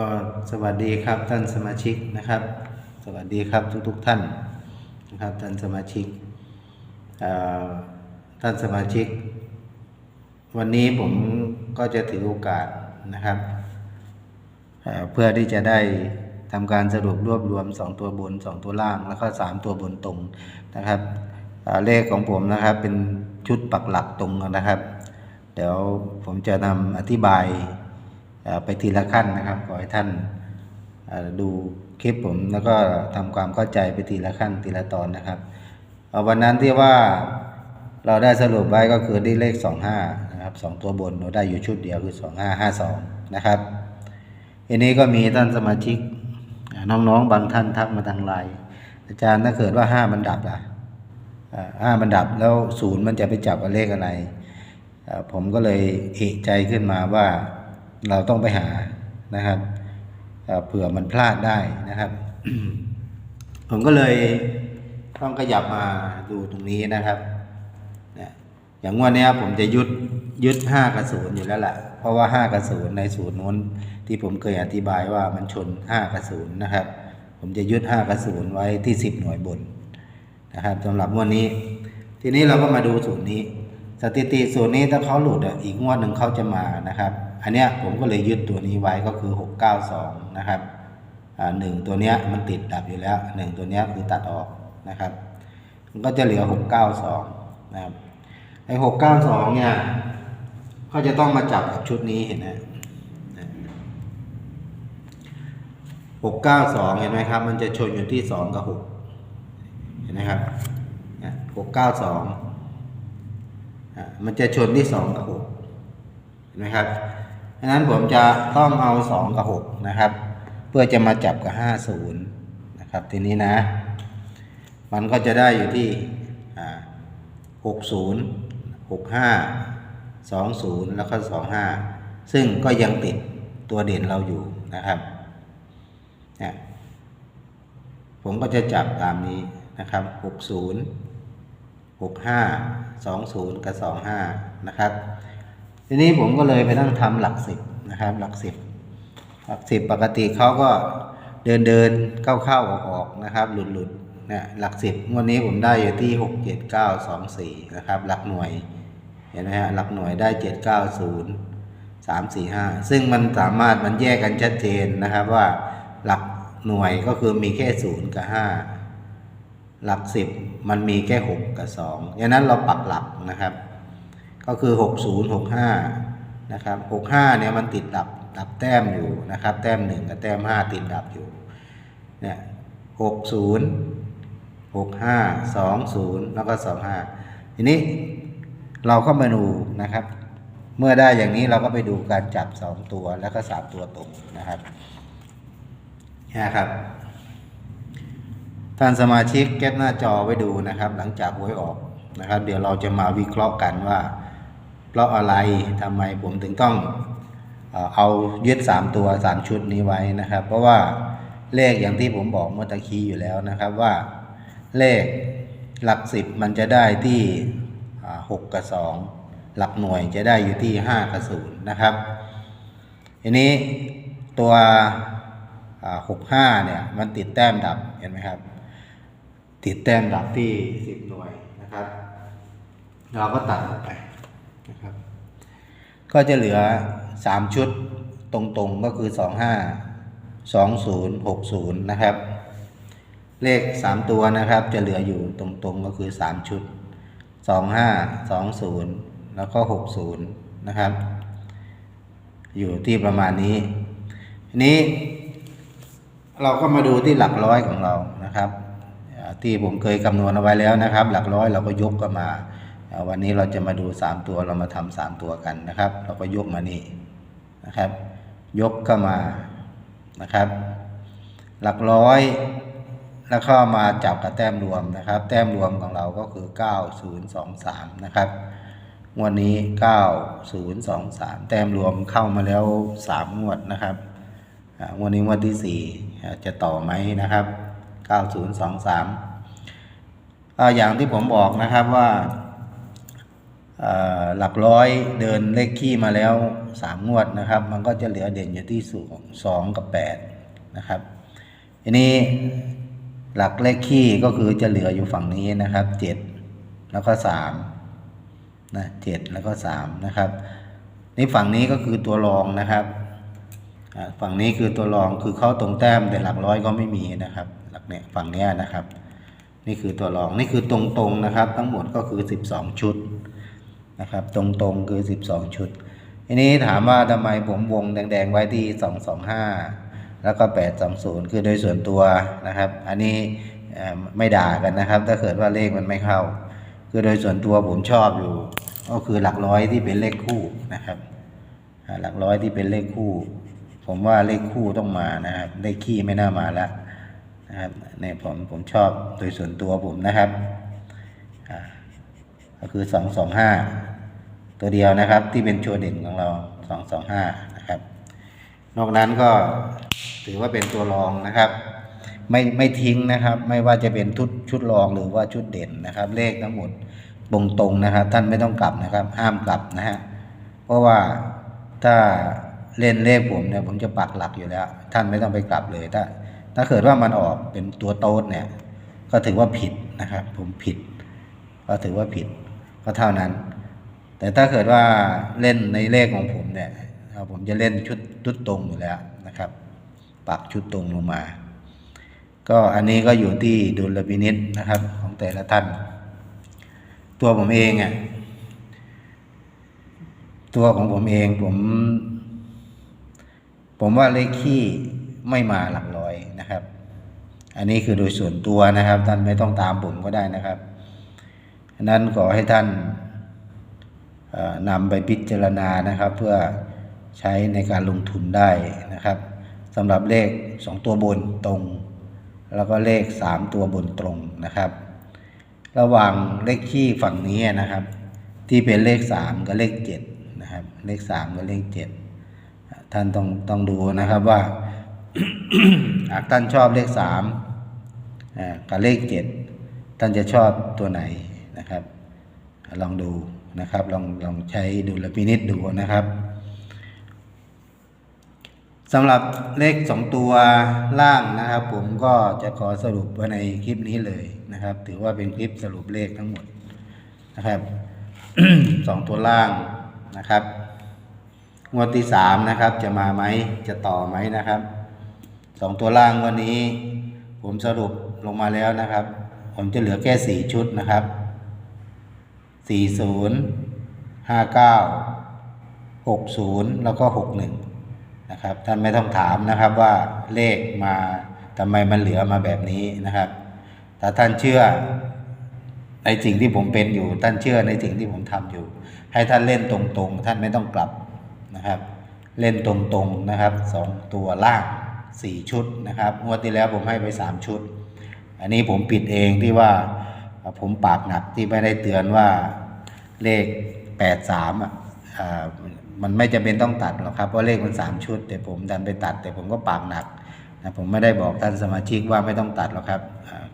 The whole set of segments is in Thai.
ก็สวัสดีครับท่านสมาชิกนะครับ สวัสดีครับทุกๆทท่านนะครับท่านสมาชิกท่านสมาชิก วันนี้ผมก็จะถือโอกาสนะครับเเพื่อที่จะได้ทำการสรุปรวบรวม 2 ตัวบน 2 ตัวล่างแล้วก็ 3 ตัวบนตรงนะครับเเลขของผมนะครับเป็นชุดปักหลักตรงนะครับ เดี๋ยวผมจะนำอธิบาย ไปทีละขั้นนะครับขอให้ท่านดูคลิปผมแล้วก็ทำความเข้าใจไปทีละขั้นทีละตอนนะครับเอ่อวันนั้นที่ว่าเราได้สรุปไว้ก็คือได้เลข 25นะครับสองตัวบนเราได้อยู่ชุดเดียวคือ 2552 นะครับทีนี้ก็มีท่านสมาชิกน้องๆบางท่านทักมาทางไลน์อาจารย์ถ้าเกิดว่า 5 มันดับล่ะห้ามันดับแล้วศูนย์มันจะไปจับกับเลขอะไร ผมก็เลยเอกใจขึ้นมาว่า เราต้องไปหานะครับเเผื่อมันพลาดได้นะครับ ผมก็เลยต้องขยับมาดูตรงนี้นะครับเนี่ยอย่างวันนี้ผมจะยึดยึดห้ากับศูนย์อยู่แล้วแหละเพราะว่าห้ากับศูนย์ในศูนย์นู้นที่ผมเคยอธิบายว่ามันชนห้ากับศูนย์นะครับ ผมจะยึดห้ากับศูนย์ไว้ที่สิบหน่วยบนนะครับสำหรับงวดนี้ ทีนี้เราก็มาดูสูตรนี้ สถิติสูตรนี้ถ้าเขาหลุดอะอีกงวดหนึ่งเขาจะมานะครับ อันเนี้ยผมก็เลยยึดตัวนี้ไว้ก็คือ 692 นะครับอ่าหนึ่งตัวเนี้ยมันติดดับอยู่แล้วหนึ่งตัวเนี้ยคือตัดออกนะครับ มันก็จะเหลือ 692 นะครับไอ้692 เนี่ยก็จะต้องมาจับกับชุดนี้เห็นไหมหกเก้าสองเห็นไหมครับ มันจะชนอยู่ที่สองกับหกเห็นไหมครับหกเก้าสอง มันจะชนที่สองกับหกเห็นไหมครับดังนั้นผมจะต้องเอาสองกับหกนะครับ เพื่อจะมาจับกับห้าศูนย์นะครับทีนี้นะ มันก็จะได้อยู่ที่หกศูนย์หกห้าสองศูนย์แล้วก็สองห้าซึ่งก็ยังติดตัวเด่นเราอยู่นะครับผมก็จะจับตามนี้นะครับ 60 65 20 กับ 25 นะครับ ทีนี้ผมก็เลยไปนั่งทำหลักสิบนะครับ หลักสิบหลักสิบปกติเขาก็เดินเดินเข้าเข้าออกออกนะครับ หลุดหลุดนะหลักสิบวันนี้ผมได้อยู่ที่ 6 7 9 2 4 นะครับ หลักหน่วยเห็นไหมฮะหลักหน่วยได้ 7 9 0 3 4 5 ซึ่งมันสามารถมันแยกกันชัดเจนนะครับว่าหลักหน่วยก็คือมีแค่ศูนย์กับห้า หลักสิบมันมีแค่หกกับสองดังนั้นเราปักหลักนะครับ ก็คือหกศูนย์หกห้านะครับหกห้าเนี่ยมันติดดับดับแต้มอยู่นะครับ แต้มหนึ่งกับแต้มห้าติดดับอยู่เนี่ยหกศูนย์หกห้าสองศูนย์แล้วก็สองห้าทีนี้เราก็มาดูนะครับ เมื่อได้อย่างนี้เราก็ไปดูการจับสองตัวแล้วก็สามตัวตรงนะครับนะครับ ท่านสมาชิกเก็บหน้าจอไว้ดูนะครับ หลังจากหวยออกนะครับ เดี๋ยวเราจะมาวิเคราะห์กันว่า เพราะอะไรทำไมผมถึงต้องเอายึด 3 ตัว 3 ชุดนี้ไว้นะครับ เพราะว่าเลขอย่างที่ผมบอกเมื่อตะกี้อยู่แล้วนะครับว่าเลขหลักสิบมันจะได้ที่ 6 กับ 2 หลักหน่วยจะได้อยู่ที่ 5 กับ 0 นะครับ ทีนี้ตัวหกห้าเนี่ย มันติดแต้มดับเห็นไหมครับ ติดแต้มดับที่สิบหน่วยนะครับ เราก็ตัดออกไปนะครับ ก็จะเหลือสามชุดตรงๆก็คือสองห้าสองศูนย์หกศูนย์นะครับ เลขสามตัวนะครับ จะเหลืออยู่ตรงๆก็คือสามชุดสองห้าสองศูนย์แล้วก็หกศูนย์นะครับ อยู่ที่ประมาณนี้ทีนี้เราก็มาดูที่หลักร้อยของเรานะครับ ที่ผมเคยคำนวณเอาไว้แล้วนะครับ หลักร้อยเราก็ยกกันมา วันนี้เราจะมาดู 3 ตัวเรามาทำสามตัวกันนะครับ เราก็ยกมานี่นะครับ ยกเข้ามานะครับ หลักร้อยแล้วก็มาจับกับแต้มรวมนะครับ แต้มรวมของเราก็คือ 9023 นะครับงวดนี้ 9023 แต้มรวมเข้ามาแล้ว 3 งวดนะครับงวดนี้งวดที่4อ่จะต่อไหมนะครับ 9023ออย่างที่ผมบอกนะครับว่าหลักร้อยเดินเลขขี้มาแล้วสามงวดนะครับ มันก็จะเหลือเด่นอยู่ที่สูงสองกับแปดนะครับทีนี้หลักเลขขี้ก็คือจะเหลืออยู่ฝั่งนี้นะครับเจ็ดแล้วก็สามนะเจ็ดแล้วก็สามนะครับนี่ฝั่งนี้ก็คือตัวรองนะครับฝั่งนี้คือตัวรองคือเข้าตรงแต้มแต่หลักร้อยก็ไม่มีนะครับ เนี่ยฝั่งนี้นะครับ นี่คือตัวรองนี่คือตรงๆนะครับ ทั้งหมดก็คือ 12 ชุดนะครับ ตรงๆคือ 12 ชุดทีนี้ถามว่าทำไมผมวงแดงๆไว้ที่ 225 แล้วก็ 820 คือโดยส่วนตัวนะครับ อันนี้ไม่ด่ากันนะครับ ถ้าเกิดว่าเลขมันไม่เข้า คือโดยส่วนตัวผมชอบอยู่ ก็คือหลักร้อยที่เป็นเลขคู่นะครับหลักร้อยที่เป็นเลขคู่ ผมว่าเลขคู่ต้องมานะครับเลขขี้ไม่น่ามาแล้ว นะครับเนี่ยผมผมชอบโดยส่วนตัวผมนะครับก็คือสองสองห้าตัวเดียวนะครับ ที่เป็นชัวร์เด่นของเราสองสองห้านะครับ นอกนั้นก็ถือว่าเป็นตัวรองนะครับ ไม่ไม่ทิ้งนะครับ ไม่ว่าจะเป็นชุดชุดรองหรือว่าชุดเด่นนะครับ เลขทั้งหมดตรงตรงนะครับ ท่านไม่ต้องกลับนะครับ ห้ามกลับนะฮะเพราะว่าถ้าเล่นเลขผมเนี่ยผมจะปักหลักอยู่แล้ว ท่านไม่ต้องไปกลับเลยถ้า ถ้าเกิดว่ามันออกเป็นตัวโต๊ดเนี่ย ก็ถือว่าผิดนะครับ ผมผิด ก็ถือว่าผิด ก็เท่านั้น แต่ถ้าเกิดว่าเล่นในเลขของผมเนี่ยผมจะเล่นชุดชุดตรงอยู่แล้วนะครับ ปักชุดตรงลงมา ก็อันนี้ก็อยู่ที่ดุลพินิษนะครับ ของแต่ละท่าน ตัวผมเองอะตัวของผมเองผม ผมว่าเลขขี้ไม่มาหลักร นะครับ อันนี้คือโดยส่วนตัวนะครับ ท่านไม่ต้องตามผมก็ได้นะครับนั้นขอให้ท่านนำไปพิจารณานะครับ เพื่อใช้ในการลงทุนได้นะครับสำหรับเลข 2 ตัวบนตรง แล้วก็เลข 3 ตัวบนตรงนะครับ ระหว่างเลขขี้ฝั่งนี้นะครับ ที่เป็นเลข 3 กับเลข7นะครับเลข 3 กับเลข 7 ท่านต้องต้องดูนะครับว่า หากท่านชอบเลขสามกับเลขเจ็ดท่านจะชอบตัวไหนนะครับ ลองดูนะครับ ลองลองใช้ดูลพินิษดูนะครับสำหรับเลขสองตัวล่างนะครับ ผมก็จะขอสรุปไว้ในคลิปนี้เลยนะครับ ถือว่าเป็นคลิปสรุปเลขทั้งหมดนะครับสองตัวล่างนะครับงวดที่สามนะครับ จะมาไหมจะต่อไหมนะครับ สองตัวล่างวันนี้ ผมสรุปลงมาแล้วนะครับ ผมจะเหลือแค่สี่ชุดนะครับสี่ศูนย์ห้าเก้าหกศูนย์แล้วก็หกหนึ่งนะครับท่านไม่ต้องถามนะครับว่าเลขมาทำไมมันเหลือมาแบบนี้นะครับถ้าท่านเชื่อในสิ่งที่ผมเป็นอยู่ ท่านเชื่อในสิ่งที่ผมทำอยู่ ให้ท่านเล่นตรงๆ ท่านไม่ต้องกลับนะครับ เล่นตรงๆนะครับสองตัวล่าง สี่ชุดนะครับงวดที่แล้วผมให้ไปสามชุด อันนี้ผมปิดเองที่ว่าผมปากหนักที่ไม่ได้เตือนว่าเลขแปดสามอะมันไม่จำเป็นต้องตัดหรอกครับเพราะเลขมันสามชุด แต่ผมดันไปตัด แต่ผมก็ปากหนักนะผมไม่ได้บอกท่านสมาชิกว่าไม่ต้องตัดหรอกครับ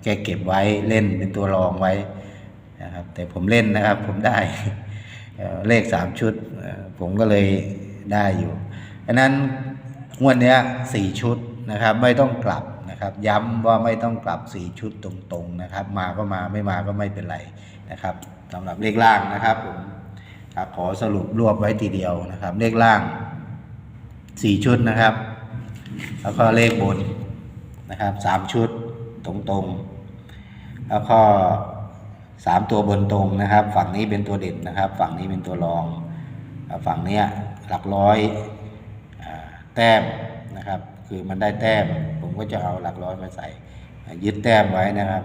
แกเก็บไว้เล่นเป็นตัวรองไว้นะครับแต่ผมเล่นนะครับผมได้เลขสามชุด ผมก็เลยได้อยู่อันนั้นงวดเนี้ยสี่ชุด นะครับ ไม่ต้องกลับนะครับ ย้ำว่าไม่ต้องกลับสี่ชุดตรงๆนะครับ มาก็มาไม่มาก็ไม่เป็นไรนะครับสำหรับเลขล่างนะครับผมขอสรุปรวบไว้ทีเดียวนะครับ เลขล่างสี่ชุดนะครับ แล้วก็เลขบนนะครับสามชุดตรงๆ แล้วก็สามตัวบนตรงนะครับ ฝั่งนี้เป็นตัวเด่นนะครับ ฝั่งนี้เป็นตัวรอง ฝั่งเนี้ยหลักร้อยแต้มนะครับ คือมันได้แต้ม ผมก็จะเอาหลักร้อยมาใส่ยึดแต้มไว้นะครับ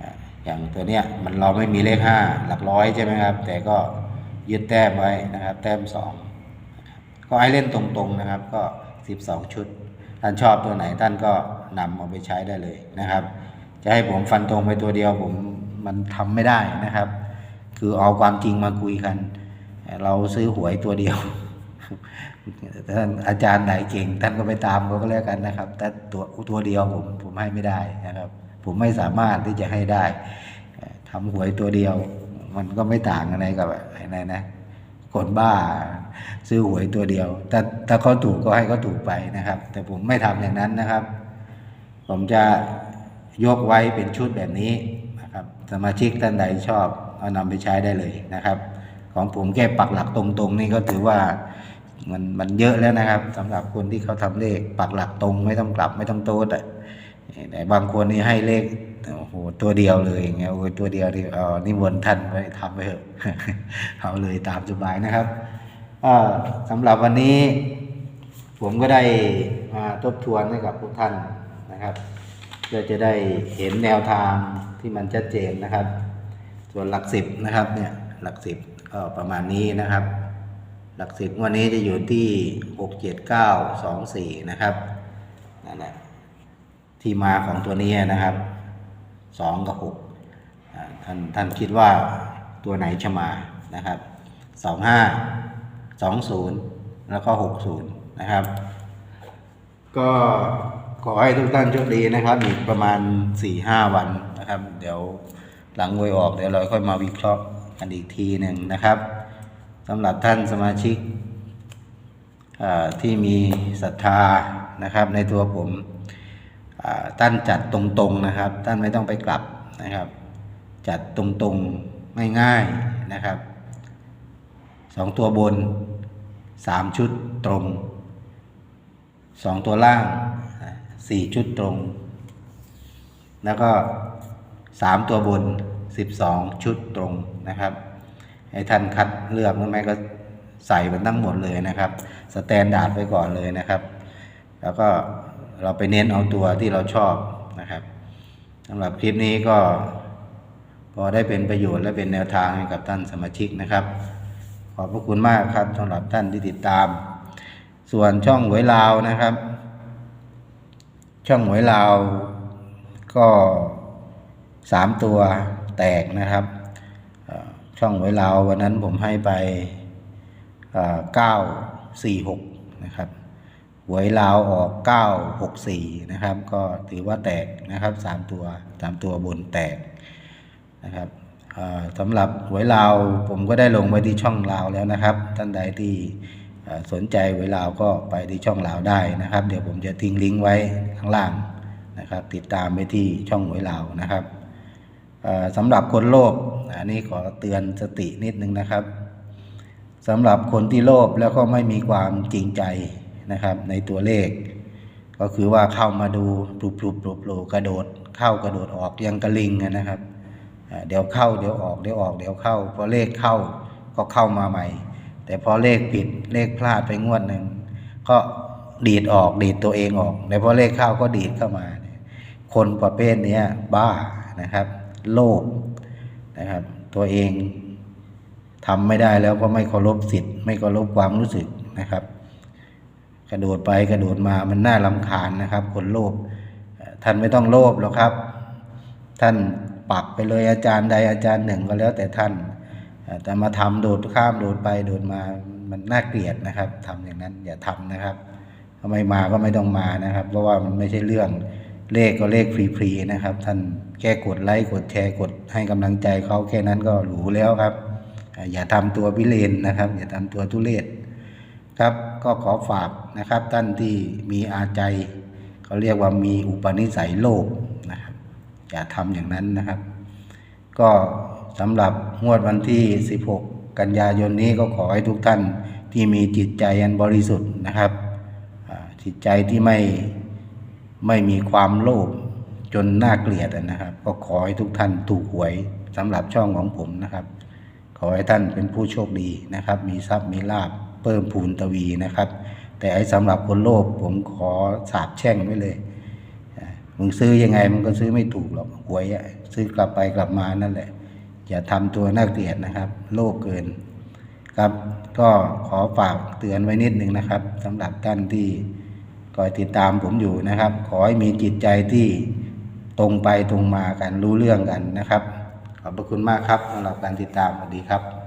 อ่าอย่างตัวเนี้ยมันเราไม่มีเลขห้าหลักร้อยใช่ไหมครับ แต่ก็ยึดแต้มไว้นะครับ แต้มสองก็ให้เล่นตรงๆนะครับ ก็ 12 ชุด ท่านชอบตัวไหนท่านก็นำเอาไปใช้ได้เลยนะครับ จะให้ผมฟันตรงไปตัวเดียวผมมันทำไม่ได้นะครับ คือเอาความจริงมาคุยกัน เราซื้อหวยตัวเดียว ท่านอาจารย์ไหนเก่ง ท่านก็ไปตามเขาก็แล้วกันนะครับ แต่ตัวตัวเดียวผมผมให้ไม่ได้นะครับ ผมไม่สามารถที่จะให้ได้ทำหวยตัวเดียว มันก็ไม่ต่างอะไรกับอะไรนะคนบ้า ซื้อหวยตัวเดียว แต่ถ้าเขาถูกก็ให้เขาถูกไปนะครับ แต่ผมไม่ทำอย่างนั้นนะครับ ผมจะยกไว้เป็นชุดแบบนี้นะครับ สมาชิกท่านใดชอบเอานำไปใช้ได้เลยนะครับ ของผมแค่ปักหลักตรงๆ นี่ก็ถือว่า มันมันเยอะแล้วนะครับสำหรับคนที่เขาทำเลขปักหลักตรงไม่ต้องกลับไม่ต้องโต๊ดอะแต่บางคนนี่ให้เลขโอ้โหตัวเดียวเลยอย่างเงี้ยโอ้ยตัวเดียวที่เอานิมนต์ท่านไปทำไปเถอะเอาเลยตามสบายนะครับอ่าสำหรับวันนี้ ผมก็ได้มาทบทวนให้กับทุกท่านนะครับเพื่อจะได้เห็นแนวทางที่มันชัดเจนนะครับ ส่วนหลักสิบนะครับเนี่ยหลักสิบก็ประมาณนี้นะครับ หลักสิบวันนี้จะอยู่ที่หกเจ็ดเก้าสองสี่นะครับนั่นแหละที่มาของตัวนี้นะครับสองกับหกท่านท่านคิดว่าตัวไหนจะมานะครับสองห้าสองศูนย์แล้วก็หกศูนย์นะครับ ก็ขอให้ทุกท่านโชคดีนะครับ อีกประมาณสี่ห้าวันนะครับ เดี๋ยวหลังวยออกเดี๋ยวเราค่อยมาวิเคราะห์กันอีกทีหนึ่งนะครับ สำหรับท่านสมาชิกที่มีศรัทธานะครับ ในตัวผมท่านจัดตรงๆนะครับ ท่านไม่ต้องไปกลับนะครับ จัดตรงๆง่ายๆนะครับสองตัวบนสามชุดตรงสองตัวล่างสี่ชุดตรง แล้วก็สามตัวบนสิบสองชุดตรงนะครับ ให้ท่านคัดเลือกหรือไม่ก็ใส่มันทั้งหมดเลยนะครับ สแตนดาร์ดไปก่อนเลยนะครับ แล้วก็เราไปเน้นเอาตัวที่เราชอบนะครับสำหรับคลิปนี้ก็พอได้เป็นประโยชน์และเป็นแนวทางให้กับท่านสมาชิกนะครับ ขอบพระคุณมากครับสำหรับท่านที่ติดตาม ส่วนช่องหวยลาวนะครับ ช่องหวยลาวก็สามตัวแตกนะครับ ช่องหวยลาววันนั้นผมให้ไปเก้าสี่หกนะครับหวยลาวออกเก้าหกสี่นะครับ ก็ถือว่าแตกนะครับสามตัวสามตัวบนแตกนะครับเอ่อสำหรับหวยลาวผมก็ได้ลงไว้ที่ช่องลาวแล้วนะครับ ท่านใดที่สนใจหวยลาวก็ไปที่ช่องลาวได้นะครับ เดี๋ยวผมจะทิ้งลิงก์ไว้ข้างล่างนะครับ ติดตามไปที่ช่องหวยลาวนะครับ สำหรับคนโลภอันนี้ขอเตือนสตินิดนึงนะครับสำหรับคนที่โลภแล้วก็ไม่มีความจริงใจนะครับ ในตัวเลข ก็คือว่าเข้ามาดูปลุบปลุบปลุบปลุกระโดดเข้ากระโดดออกยังกระลิงนะครับเดี๋ยวเข้าเดี๋ยวออกเดี๋ยวออกเดี๋ยวเข้าพอเลขเข้าก็เข้ามาใหม่ แต่พอเลขผิดเลขพลาดไปงวดหนึ่งก็ดีดออกดีดตัวเองออกแต่พอเลขเข้าก็ดีดเข้ามา คนประเภทนี้บ้านะครับ โลภนะครับ ตัวเองทำไม่ได้แล้วก็ไม่เคารพสิทธิ์ ไม่เคารพความรู้สึกนะครับ กระโดดไปกระโดดมามันน่าลำคาญนะครับ คนโลภท่านไม่ต้องโลภหรอกครับ ท่านปักไปเลยอาจารย์ใดอาจารย์หนึ่งก็แล้วแต่ท่านแต่มาทำโดดข้ามโดดไปโดดมามันน่าเกลียดนะครับทำอย่างนั้นอย่าทำนะครับถ้าไม่มาก็ไม่ต้องมานะครับ เพราะว่ามันไม่ใช่เรื่อง เลขก็เลขฟรีๆนะครับ ท่านแค่กดไลค์กดแชร์กดให้กำลังใจเขาแค่นั้นก็หรูแล้วครับ อย่าทำตัวพิเรนนะครับ อย่าทำตัวทุเรศครับก็ขอฝากนะครับ ท่านที่มีอาใจเขาเรียกว่ามีอุปนิสัยโลภนะครับ อย่าทำอย่างนั้นนะครับ ก็สำหรับงวดวันที่ 16 กันยายนนี้ก็ขอให้ทุกท่านที่มีจิตใจอันบริสุทธิ์นะครับจิตใจที่ไม่ ไม่มีความโลภจนน่าเกลียดนะครับ ก็ขอให้ทุกท่านถูกหวยสำหรับช่องของผมนะครับ ขอให้ท่านเป็นผู้โชคดีนะครับ มีทรัพย์มีลาภเพิ่มพูนตวีนะครับ แต่ไอ้สำหรับคนโลภผมขอสาบแช่งไว้เลยมึงซื้อยังไงมันก็ซื้อไม่ถูกหรอกหวยอะซื้อกลับไปกลับมานั่นแหละ อย่าทำตัวน่าเกลียดนะครับ โลภเกินครับ ก็ขอฝากเตือนไว้นิดนึงนะครับสำหรับท่านที่ คอยติดตามผมอยู่นะครับ ขอให้มีจิตใจที่ตรงไปตรงมากันรู้เรื่องกันนะครับ ขอบพระคุณมากครับสำหรับการติดตามสวัสดีครับ